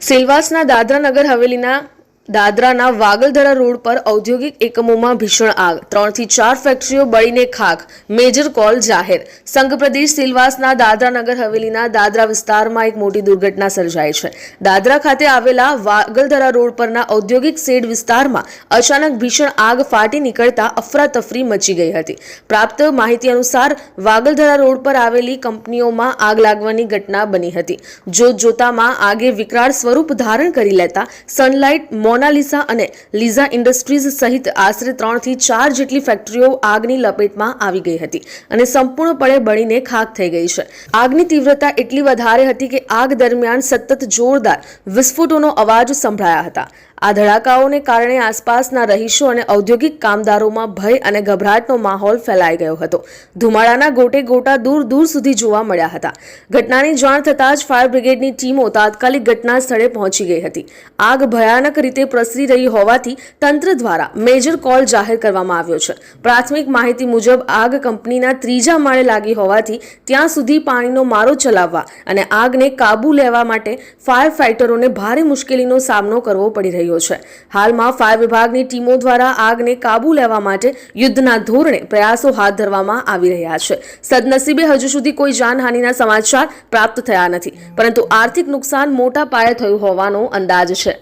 સેલવાસના Dadra Nagar હવેલીના દાદરાના વાગલધરા road પર ઔદ્યોગિક એકમોમાં ભીષણ આગ. ત્રણથી ચાર ફેક્ટરીઓ બળીને ખાખ. મેજર કોલ જાહેર. સંઘ પ્રદેશ સિલવાસના દાદરા નગર હવેલીના દાદરા વિસ્તારમાં એક મોટી દુર્ઘટના સર્જાઈ છે. દાદરા ખાતે આવેલા વાગલધરા રોડ પરના ઔદ્યોગિક શેડ વિસ્તારમાં અચાનક ભીષણ આગ ફાટી નીકળતા અફરાતફરી મચી ગઈ હતી. પ્રાપ્ત માહિતી અનુસાર, વાગલધરા રોડ પર આવેલી કંપનીઓમાં આગ લાગવાની ઘટના બની હતી. જોત જોતામાં આગે વિકરાળ સ્વરૂપ ધારણ કરી લેતા સનલાઇટ મોનાલિસા અને લીઝા ઇન્ડસ્ટ્રીઝ સહિત આશરે ત્રણથી ચાર જેટલી ફેક્ટરીઓ આગની લપેટમાં આવી ગઈ હતી અને સંપૂર્ણપણે બળીને ખાક થઈ ગઈ છે. આગની તીવ્રતા એટલી વધારે હતી કે આગ દરમિયાન સતત જોરદાર વિસ્ફોટોનો અવાજ સંભળાયા હતા. આ ધડાકાઓને કારણે આસપાસના રહીશો અને ઔદ્યોગિક કામદારોમાં ભય અને ગભરાટનો માહોલ ફેલાઈ ગયો હતો. ધુમાડાના ગોટે ગોટા દૂર દૂર સુધી જોવા મળ્યા હતા. ઘટનાની જાણ થતાં જ ફાયર બ્રિગેડની ટીમો તાત્કાલિક ઘટના સ્થળે પહોંચી ગઈ હતી. આગ ભયાનક રીતે પ્રસરી રહી હોવાથી તંત્ર દ્વારા મેજર કોલ જાહેર કરવામાં આવ્યો છે. પ્રાથમિક માહિતી મુજબ આગ કંપનીના ત્રીજા માળે લાગી હોવાથી ત્યાં સુધી પાણીનો મારો ચલાવવા અને આગને કાબુ લેવા માટે ફાયર ફાઇટરોને ભારે મુશ્કેલીનો સામનો કરવો પડી રહ્યો છે. હાલમાં ફાયર વિભાગની ટીમો દ્વારા આગને કાબુ લેવા માટે યુદ્ધના ધોરણે પ્રયાસો હાથ ધરવામાં આવી રહ્યા છે. સદનસીબે હજુ સુધી કોઈ જાનહાનિના સમાચાર પ્રાપ્ત થયા નથી. પરંતુ આર્થિક નુકસાન મોટા પાયે થયું હોવાનો અંદાજ છે.